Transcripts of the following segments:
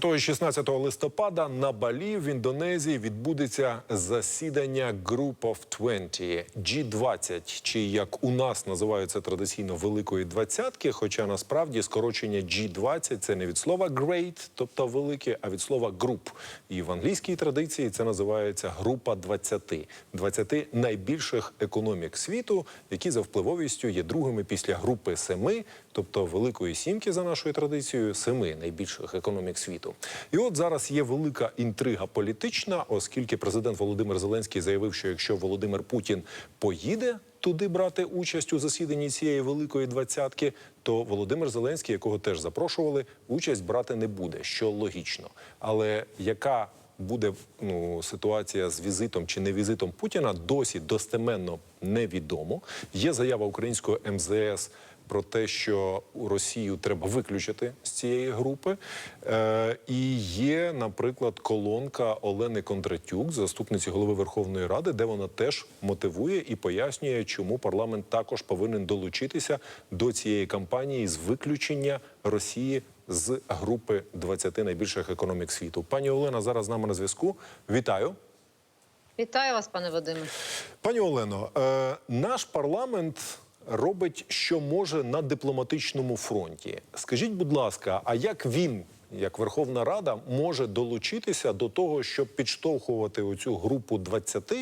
Того 16 листопада на Балі в Індонезії відбудеться засідання Group of 20, G20, чи як у нас називаються традиційно Великої двадцятки. Хоча насправді скорочення G20 – це не від слова great, тобто велике, а від слова group. І в англійській традиції це називається група 20, 20 найбільших економік світу, які за впливовістю є другими після групи семи, тобто Великої сімки за нашою традицією, семи найбільших економік світу. І от зараз є велика інтрига політична, оскільки президент Володимир Зеленський заявив, що якщо Володимир Путін поїде туди брати участь у засіданні цієї великої двадцятки, то Володимир Зеленський, якого теж запрошували, участь брати не буде, що логічно. Але яка буде ну, ситуація з візитом чи не візитом Путіна, досі достеменно невідомо. Є заява українського МЗС про те, що Росію треба виключити з цієї групи. Е, і є, наприклад, колонка Олени Кондратюк, заступниці голови Верховної Ради, де вона теж мотивує і пояснює, чому парламент також повинен долучитися до цієї кампанії з виключення Росії з групи 20 найбільших економік світу. Пані Олена зараз з нами на зв'язку. Вітаю. Вітаю вас, пане Вадиме. Пані Олено, е, наш парламент робить, що може на дипломатичному фронті. Скажіть, будь ласка, а як він, як Верховна Рада, може долучитися до того, щоб підштовхувати оцю групу 20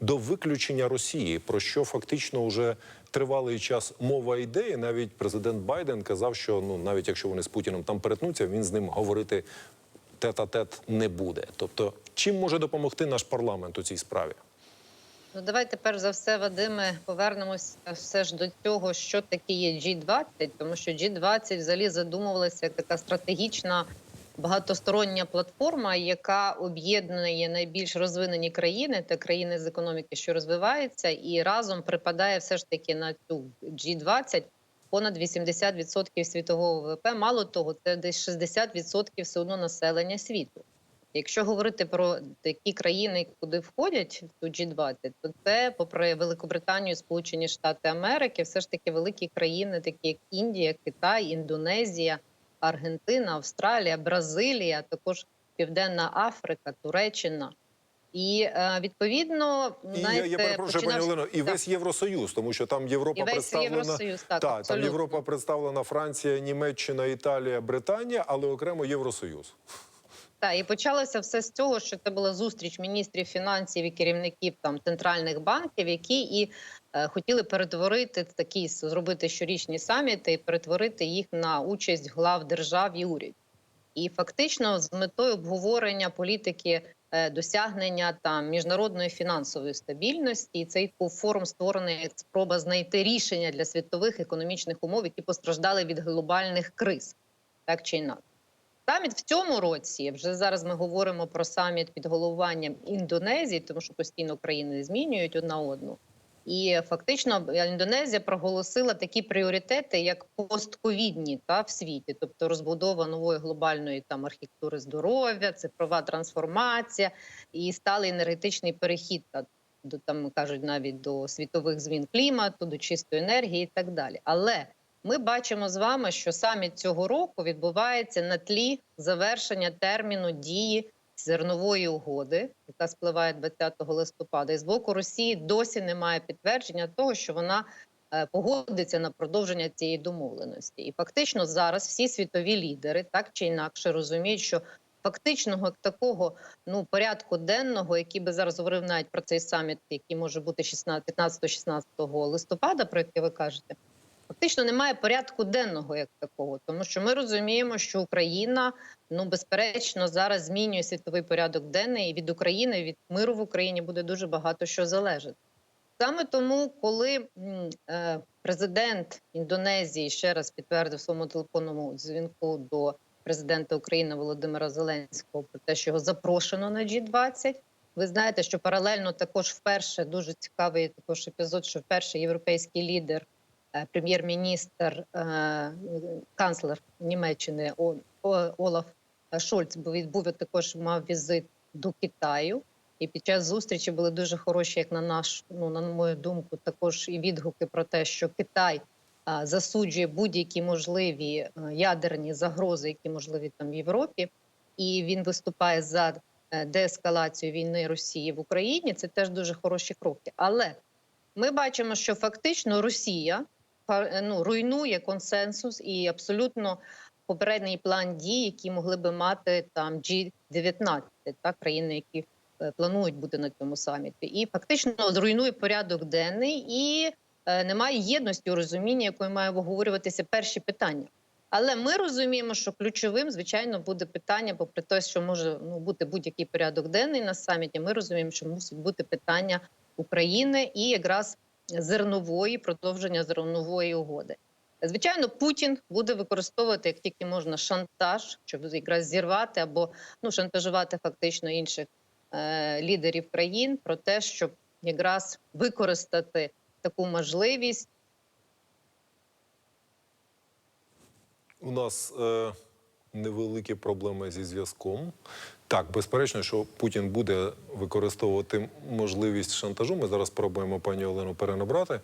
до виключення Росії, про що фактично вже тривалий час мова йде, і навіть президент Байден казав, що ну навіть якщо вони з Путіном там перетнуться, він з ним говорити тет-а-тет не буде. Тобто, чим може допомогти наш парламент у цій справі? Ну давайте перш за все, Вадиме, повернемося все ж до цього, що таке є G20, тому що G20 взагалі задумувалася як така стратегічна багатостороння платформа, яка об'єднує найбільш розвинені країни та країни з економіки, що розвиваються, і разом припадає все ж таки на цю G20 понад 80% світового ВВП. Мало того, це десь 60% все одно населення світу. Якщо говорити про такі країни, куди входять в G20, то це, попри Великобританію, Сполучені Штати Америки, все ж таки великі країни, такі як Індія, Китай, Індонезія, Аргентина, Австралія, Бразилія, також Південна Африка, Туреччина. І е, відповідно, І знаєте, я, перепрошую, пані Олено, і Так. весь Євросоюз, тому що там Європа І весь представлена. Євросоюз, так, там. Європа представлена Франція, Німеччина, Італія, Британія, але окремо Євросоюз. Так, і почалося все з цього, що це була зустріч міністрів фінансів і керівників там центральних банків, які і е, хотіли перетворити такі зробити щорічні саміти і перетворити їх на участь глав держав і урядів. І фактично з метою обговорення політики е, досягнення там міжнародної фінансової стабільності, цей був форум створений як спроба знайти рішення для світових економічних умов, які постраждали від глобальних криз, так чи інакше. Саміт в цьому році вже зараз ми говоримо про саміт під головуванням Індонезії, тому що постійно країни змінюють одна одну. І фактично Індонезія проголосила такі пріоритети, як постковідні та в світі, тобто розбудова нової глобальної там архітектури здоров'я, цифрова трансформація і сталий енергетичний перехід та до там кажуть навіть до світових змін клімату, до чистої енергії і так далі. Але ми бачимо з вами, що саміт цього року відбувається на тлі завершення терміну дії зернової угоди, яка спливає 20 листопада. І з боку Росії досі немає підтвердження того, що вона е, погодиться на продовження цієї домовленості. І фактично зараз всі світові лідери так чи інакше розуміють, що фактичного такого ну порядку денного, який би зараз говорив навіть про цей саміт, який може бути 15-16 листопада, про який ви кажете. Фактично немає порядку денного як такого, тому що ми розуміємо, що Україна ну безперечно зараз змінює світовий порядок денний, і від України, від миру в Україні буде дуже багато що залежати. Саме тому, коли е, президент Індонезії ще раз підтвердив своєму телефонному дзвінку до президента України Володимира Зеленського про те, що його запрошено на G20, ви знаєте, що паралельно також вперше дуже цікавий також епізод, що вперше європейський лідер прем'єр-міністр, е, канцлер Німеччини Олаф Шольц був також мав візит до Китаю. І під час зустрічі були дуже хороші, як на наш, ну на мою думку, також і відгуки про те, що Китай засуджує будь-які можливі а, ядерні загрози, які можливі там в Європі. і він виступає за е, деескалацію війни Росії в Україні. Це теж дуже хороші кроки. Але ми бачимо, що фактично Росія е, ну, руйнує консенсус і абсолютно попередній план дій, які могли би мати там G19, та країни, які е, планують бути на цьому саміті, і фактично зруйнує порядок денний і е, немає єдності у розумінні, якою має обговорюватися перші питання. Але ми розуміємо, що ключовим, звичайно, буде питання, попри те, що може ну, бути будь-який порядок денний на саміті. Ми розуміємо, що мусить бути питання України і якраз зернової продовження зернової угоди. Звичайно, Путін буде використовувати як тільки можна шантаж, щоб якраз зірвати або ну шантажувати фактично інших е, лідерів країн про те, щоб якраз використати таку можливість. У нас е, невеликі проблеми зі зв'язком. Так, безперечно, що Путін буде використовувати можливість шантажу. Ми зараз спробуємо пані Олену перенабрати.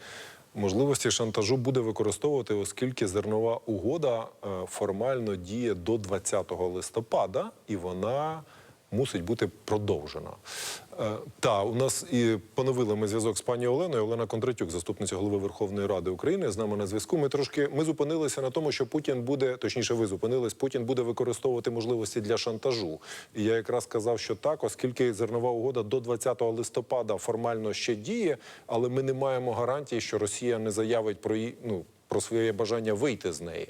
Можливості шантажу буде використовувати, оскільки зернова угода е, формально діє до 20 листопада, і вона мусить бути продовжена. Е, Та у нас і поновили ми зв'язок з пані Оленою. Олена Кондратюк, заступниця голови Верховної Ради України, з нами на зв'язку. Ми трошки ми зупинилися на тому, що Путін буде, точніше, ви зупинились. Путін буде використовувати можливості для шантажу. І я якраз сказав, що так, оскільки зернова угода до 20 листопада формально ще діє, але ми не маємо гарантії, що Росія не заявить про її ну про своє бажання вийти з неї.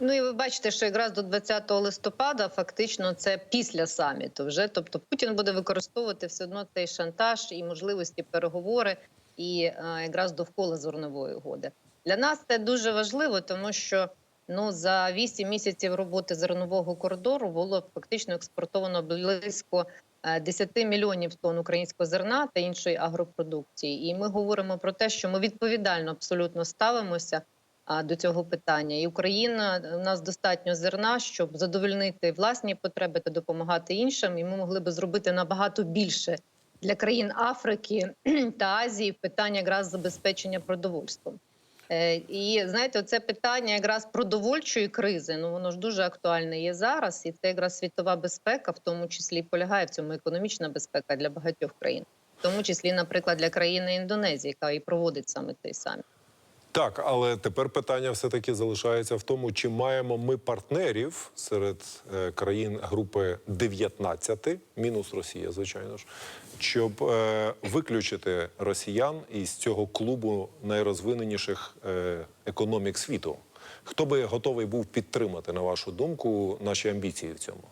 Ну і ви бачите, що якраз до 20 листопада фактично це після саміту. Вже тобто Путін буде використовувати все одно цей шантаж і можливості переговори, і е, якраз довкола зернової угоди. Для нас це дуже важливо, тому що ну за 8 місяців роботи зернового коридору було фактично експортовано близько е, 10 мільйонів тонн українського зерна та іншої агропродукції. І ми говоримо про те, що ми відповідально абсолютно ставимося а, до цього питання. І Україна у нас достатньо зерна, щоб задовольнити власні потреби та допомагати іншим. І ми могли би зробити набагато більше для країн Африки та Азії питання якраз забезпечення продовольством. Е, І знаєте, це питання якраз продовольчої кризи. Ну воно ж дуже актуальне є зараз, і це якраз світова безпека, в тому числі полягає в цьому економічна безпека для багатьох країн, в тому числі, наприклад, для країни Індонезії, яка і проводить саме цей саміт. Так, але тепер питання все-таки залишається в тому, чи маємо ми партнерів серед е, країн групи 19, мінус Росія, звичайно ж, щоб е, виключити росіян із цього клубу найрозвиненіших е, економік світу. Хто би готовий був підтримати, на вашу думку, наші амбіції в цьому?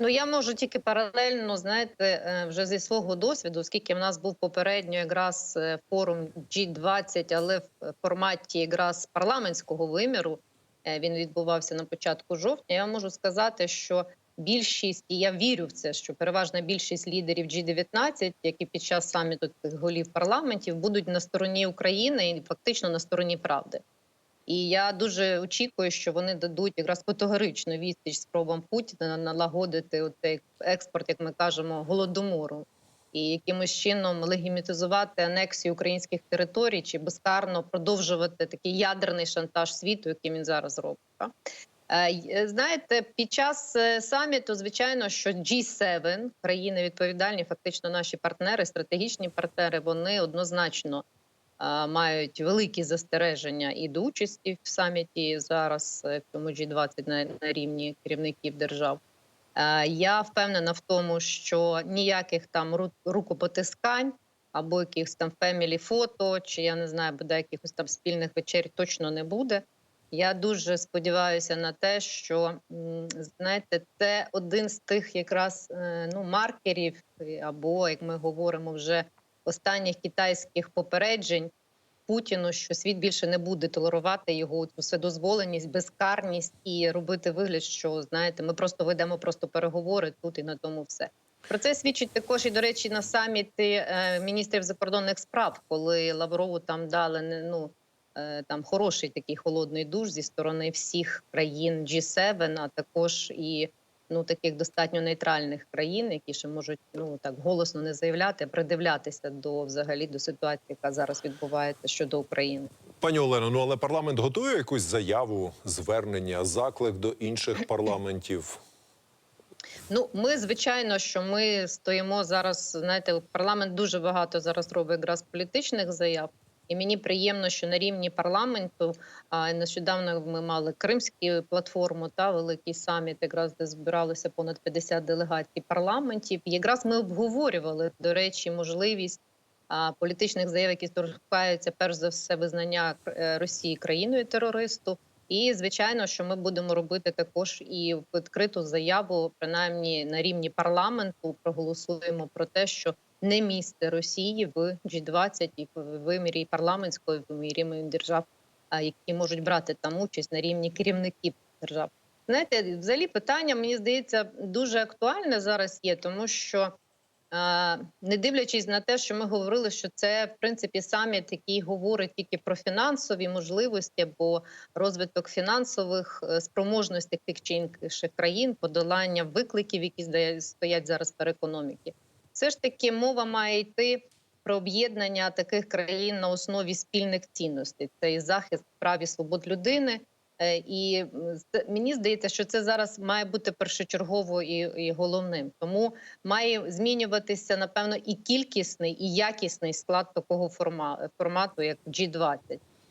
Ну я можу тільки паралельно знаєте, е, вже зі свого досвіду, оскільки в нас був попередньо якраз е, форум G20, але в форматі якраз парламентського виміру е, він відбувався на початку жовтня. Я можу сказати, що більшість, і я вірю в це, що переважна більшість лідерів G19, які під час саміту голів парламентів будуть на стороні України і фактично на стороні правди. І я дуже очікую, що вони дадуть якраз категоричну відсіч спробам Путіна налагодити цей експорт, як ми кажемо, голодомору, і якимось чином легімітизувати анексію українських територій чи безкарно продовжувати такий ядерний шантаж світу, який він зараз робить. Е, е, Знаєте, під час е, саміту, звичайно, що G7, країни відповідальні, фактично наші партнери, стратегічні партнери, вони однозначно мають великі застереження і до участі в саміті зараз е, в цьому G20 на, на рівні керівників держав. Е, Я впевнена в тому, що ніяких там рукопотискань або якихось там фемілі фото, чи я не знаю, буде якихось там спільних вечер точно не буде. Я дуже сподіваюся на те, що знаєте, це один з тих якраз е, ну маркерів, або як ми говоримо вже останніх китайських попереджень Путіну, що світ більше не буде толерувати його цю вседозволеність, безкарність і робити вигляд, що знаєте, ми просто ведемо просто переговори тут і на тому все. Про це свідчить також і до речі на саміті е, міністрів закордонних справ, коли Лаврову там дали не ну е, там хороший такий холодний душ зі сторони всіх країн G7, а також і ну таких достатньо нейтральних країн, які ще можуть ну так голосно не заявляти, а придивлятися до взагалі до ситуації, яка зараз відбувається щодо України. Пані Олено, ну але парламент готує якусь заяву, звернення, заклик до інших парламентів. Ну, ми звичайно, що ми стоїмо зараз. Знаєте, парламент дуже багато зараз робить якраз політичних заяв. І мені приємно, що на рівні парламенту нещодавно ми мали кримську платформу та великий саміт, якраз де збиралося понад 50 делегацій парламентів. Якраз ми обговорювали до речі можливість політичних заяв, які торкаються перш за все визнання е, Росії країною терористу. І звичайно, що ми будемо робити також і відкриту заяву, принаймні на рівні парламенту, проголосуємо про те, що не місце Росії в G20 і в вимірі парламентської вимірі держав, які можуть брати там участь на рівні керівників держав. Знаєте, взагалі питання мені здається дуже актуальне зараз є, тому що не дивлячись на те, що ми говорили, що це в принципі саміт, який говорить тільки про фінансові можливості або розвиток фінансових е, спроможностей тих чи інших країн, подолання викликів, які стоять зараз per економіки. Все ж таки мова має йти про об'єднання таких країн на основі спільних цінностей. Це і захист прав і свобод людини. Е, І мені здається, що це зараз має бути першочергово і, і головним. Тому має змінюватися напевно і кількісний, і якісний склад такого форма, формату, як G20.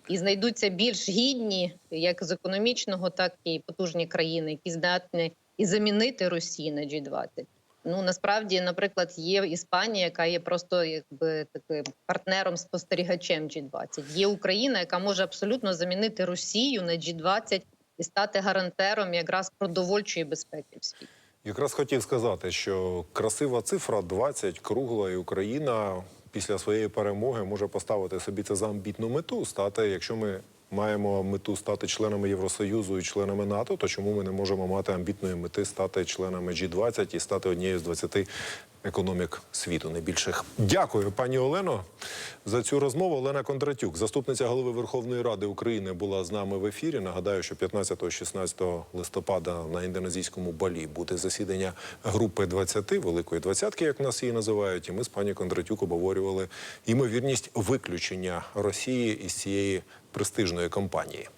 І знайдуться більш гідні, як з економічного, так і потужні країни, які здатні і замінити Росію на G20. Ну насправді, наприклад, є Іспанія, яка є просто якби таким партнером спостерігачем G20. Є Україна, яка може абсолютно замінити Росію на G20 і стати гарантером якраз продовольчої безпеки в світі. Якраз хотів сказати, що красива цифра 20, кругла, і Україна після своєї перемоги може поставити собі це за амбітну мету, стати, якщо ми маємо мету стати членами Євросоюзу і членами НАТО, то чому ми не можемо мати амбітної мети стати членами G20 і стати однією з 20 економік світу найбільших? Дякую, пані Олено, за цю розмову. Олена Кондратюк, заступниця голови Верховної Ради України, була з нами в ефірі. Нагадаю, що 15-16 листопада на індонезійському Балі буде засідання групи 20, великої двадцятки, як нас її називають. І ми з пані Кондратюк обговорювали ймовірність виключення Росії із цієї престижної компанії.